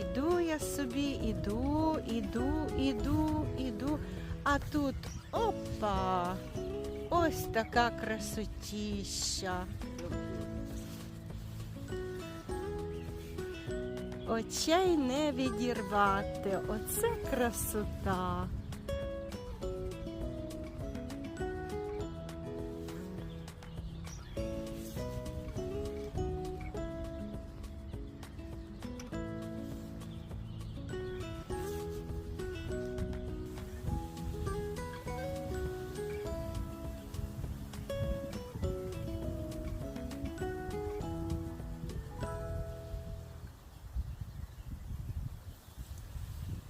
Іду я собі іду, іду, іду, іду. А тут опа! Ось така красотіща. Очей не відірвати. Оце красота.